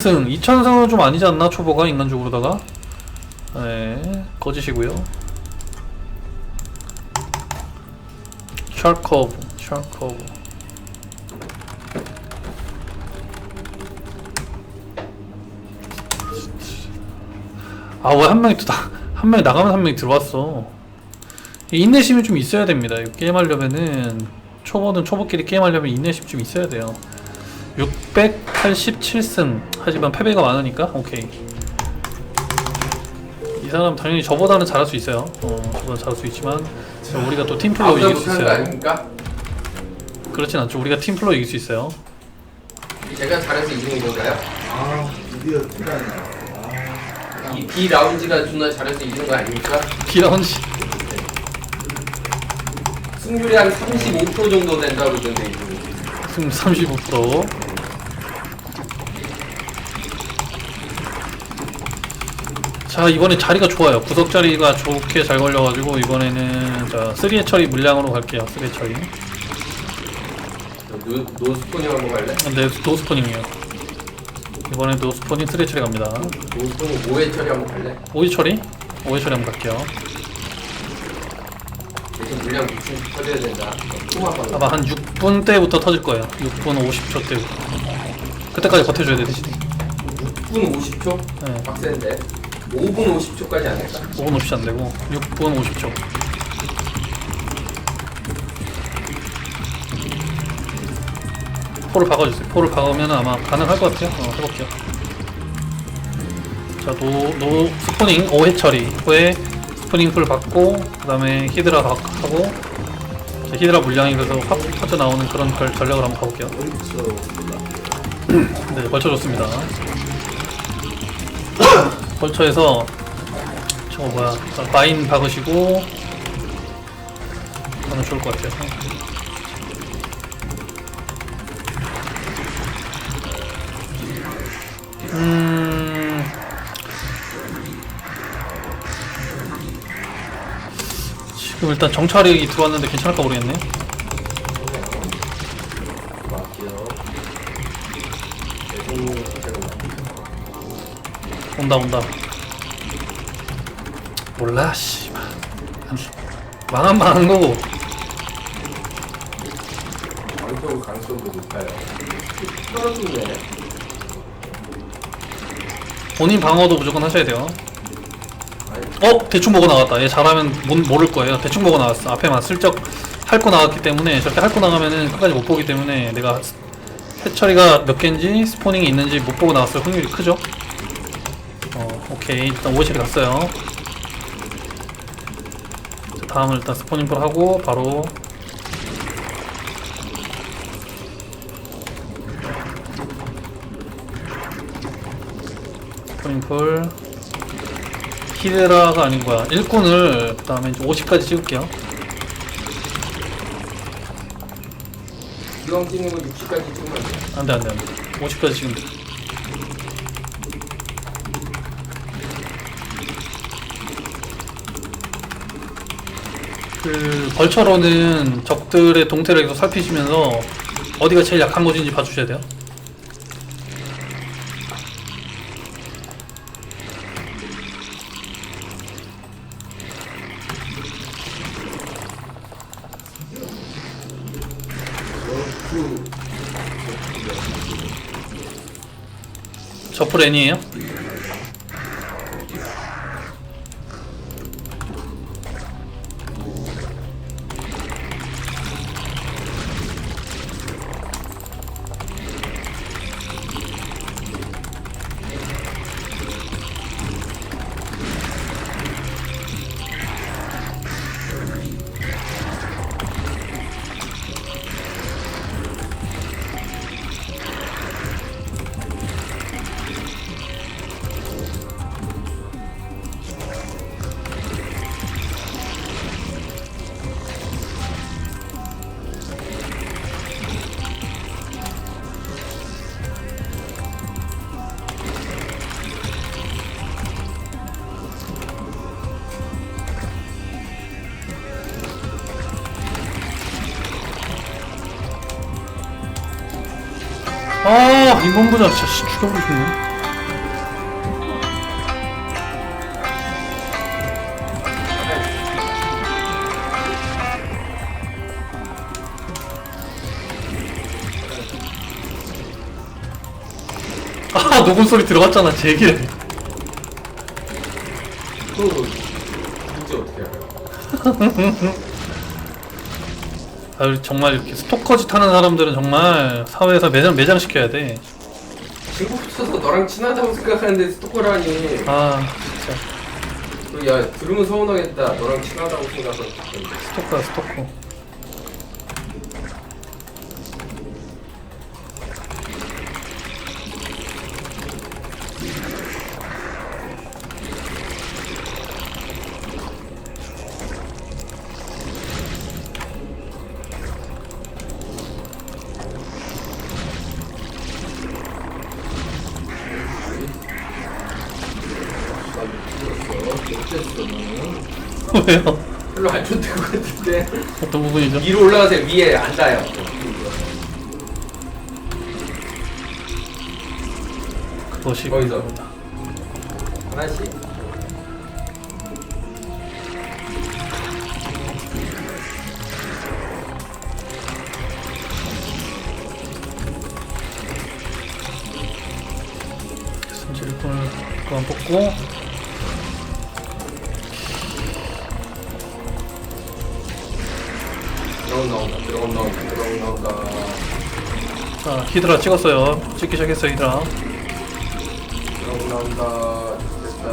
승 2000승은 좀 아니지 않나? 초보가 인간적으로다가? 네 거짓이고요. 샤커브 샤커브. 아왜 한 명이 또한 명이 나가면 한 명이 들어왔어? 이 인내심이 좀 있어야 됩니다. 게임하려면은 초보는 초보끼리 게임하려면 인내심 좀 있어야 돼요 687승. 하지만 패배가 많으니까 오케이. 이 사람 당연히 저보다는 잘할 수 있어요. 어 저보다 잘할 수 있지만 우리가 또 팀플로 이길 수 있어요. 아닙니까? 그렇진 않죠. 우리가 팀플로 이길 수 있어요. 제가 잘해서 이기는 건가요? 아 드디어 티라냐 이 B 라운지가 존나 잘해서 이기는 거 아닙니까? 기라운지. 승률이 한 35% 정도 된다고 그러던데 이거. 승 35% 자 이번에 자리가 좋아요. 구석 자리가 좋게 잘 걸려가지고 이번에는 자 3회 처리 물량으로 갈게요 3회 처리. 노, 노스포닝 한번 갈래? 근데 노스포닝이에요. 이번에 노스포닝 3회 처리 갑니다. 노스포닝 5회 처리 한번 갈래? 5회 처리? 5회 처리 한번 갈게요. 대신 물량 미친 터져야 된다. 토마방 아마 한 6분 때부터 터질 거예요. 6분 50초 때부터. 그때까지 버텨줘야 돼 대신. 6분 50초? 네. 빡센데 5분 50초까지 안 할까? 5분 50초 안 되고 6분 50초. 포를 박아주세요. 포를 박으면 아마 가능할 것 같아요. 어, 해볼게요. 자 노, 노 스포닝 5회 처리. 후에 스포닝 풀 받고 그 다음에 히드라 박- 하고 자, 히드라 물량이 그래서 확 터져 나오는 그런 별 전략을 한번 가볼게요. 네 벌쳐 좋습니다 벌쳐에서 저거 뭐야 마인 박으시고 하면 좋을 것 같아요 음 지금 일단 정찰이 들어왔는데 괜찮을까 모르겠네 온다 온다 몰라 씨 망한 망한 거고 방송 강성도 높아요 떨어지네 본인 방어도 무조건 하셔야 돼요 어? 대충 보고 나왔다. 얘 잘하면 못, 모를 거예요. 대충 보고 나왔어. 앞에만 슬쩍 핥고 나왔기 때문에 저렇게 핥고 나가면은 끝까지 못 보기 때문에 내가 해처리가 몇 개인지 스포닝이 있는지 못 보고 나왔을 확률이 크죠? 어, 오케이. 일단 5회처리 갔어요. 자, 다음은 일단 스포닝 풀 하고 바로 스포닝 풀 히데라가 아닌 거야. 일꾼을 그 다음에 이제 50까지 찍을게요. 기왕 찍는 거 60까지 찍으면. 안돼 안돼 안돼. 50까지 찍으면 돼. 그 벌처로는 적들의 동태를 계속 살피시면서 어디가 제일 약한 곳인지 봐주셔야 돼요. 저풀 애니에요? 어! 아 이번보다 진짜 죽여버리고 싶네. 아 녹음 소리 들어갔잖아 제길 그거 문제 어떻게 할까요? 아 우리 정말 이렇게 스토커짓 하는 사람들은 정말 사회에서 매장 매장시켜야 돼. 친구 붙여서 너랑 친하다고 생각하는데 스토커라니 아 진짜 그, 야 들으면 서운하겠다 너랑 친하다고 생각하는 스토커야 스토커. 왜요? 별로 안 좋을 것 같은데 어떤 부분이죠? 위로 올라가세요 위에 앉아요 그것이 거기서. 하나씩 그만 뽑고 드럼 나온다 드럼 나온다 드럼 나온다 자 히드라 찍었어요. 찍기 시작했어요 히드라. 나온다 됐다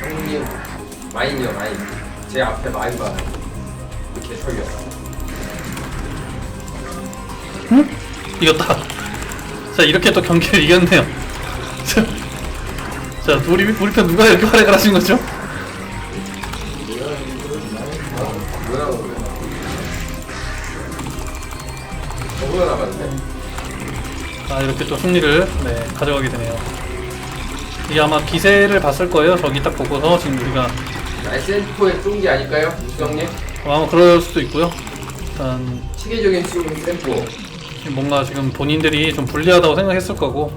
형님 마인이요 마인 제 앞에 마인 봐요 이렇게 응? 이겼다. 자 이렇게 또 경기를 이겼네요. 자, 자 우리 우리 편 누가 이렇게 활약을 하신 거죠? 저거가 나갔네 아 이렇게 또 승리를 네, 가져가게 되네요. 이게 아마 기세를 봤을 거예요. 저기 딱 보고서 지금 우리가 SN4에 쏜 게 아닐까요? 유수형님? 어, 아마 그럴 수도 있고요. 일단 체계적인 수 템포 뭔가 지금 본인들이 좀 불리하다고 생각했을 거고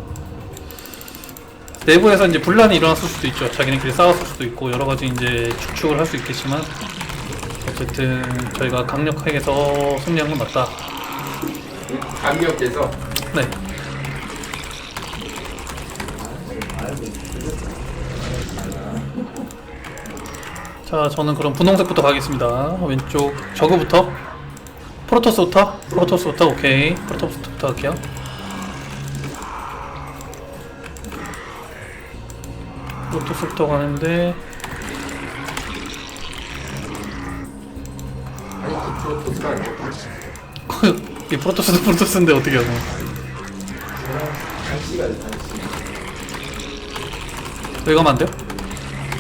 내부에서 이제 분란이 일어났을 수도 있죠. 자기네끼리 싸웠을 수도 있고 여러 가지 이제 추측을 할 수 있겠지만 어쨌든 저희가 강력하게 해서 승리한 건 맞다. 강력해서. 네. 자, 저는 그럼 분홍색부터 가겠습니다. 왼쪽 저거부터? 프로토스부터? 프로토스부터? 오케이. 프로토스부터 할게요. 프로토스부터 가는데. 아니 그 프로토스가 아니고 이 프로토스도 프로토스인데 어떻게 단씨 왜 가면 안 돼요?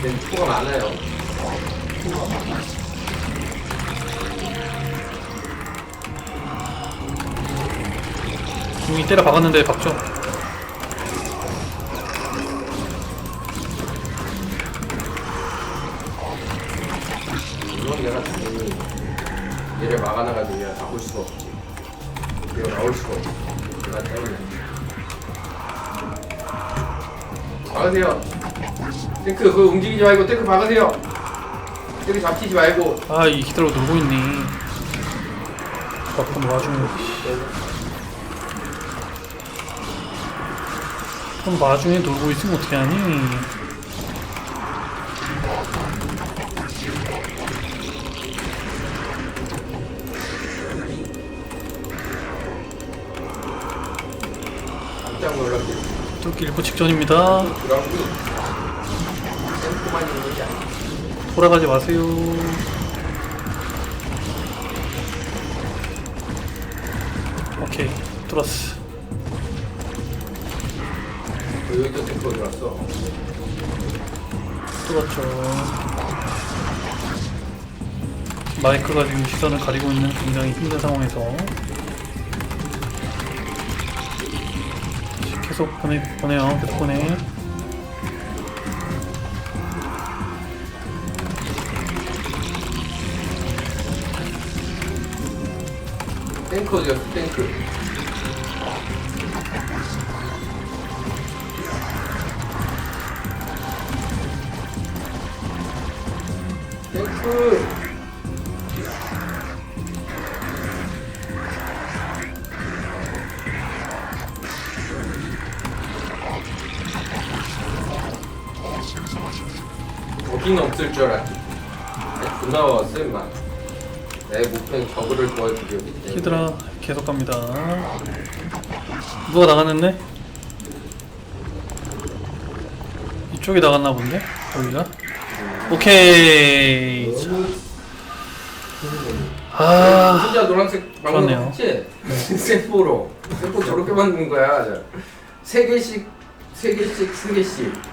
근데 표가 많아요 이미 때려 박았는데 박죠. 박으세요 탱크 그거 움직이지 말고 탱크 박으세요 탱크 잡히지 말고 아, 이 히드로 놀고 있니? 바쁜 와중에. 그럼 와중에 놀고 있으면 어떻게 하니? 일부 직전입니다. 돌아가지 마세요. 오케이, 뚫었어. 어, 여기도 탱크 갔어 뚫었죠. 마이크가 지금 시선을 가리고 있는 굉장히 힘든 상황에서 계속 보내 보내요. 계속 보내. 탱크 어디 갔어 탱크 탱크 무기는 없을 줄 알았지. 왔어 임마. 내 목표는 저그를 도와주기. 히드라 계속 갑니다. 누가 나갔는데? 이쪽이 나갔나 본데? 여기가? 오케이. 아, 진짜 노란색 좋았네요. 했지? 세포로 세포 저렇게 만드는 거야. 세 개씩 세 개씩 세 개씩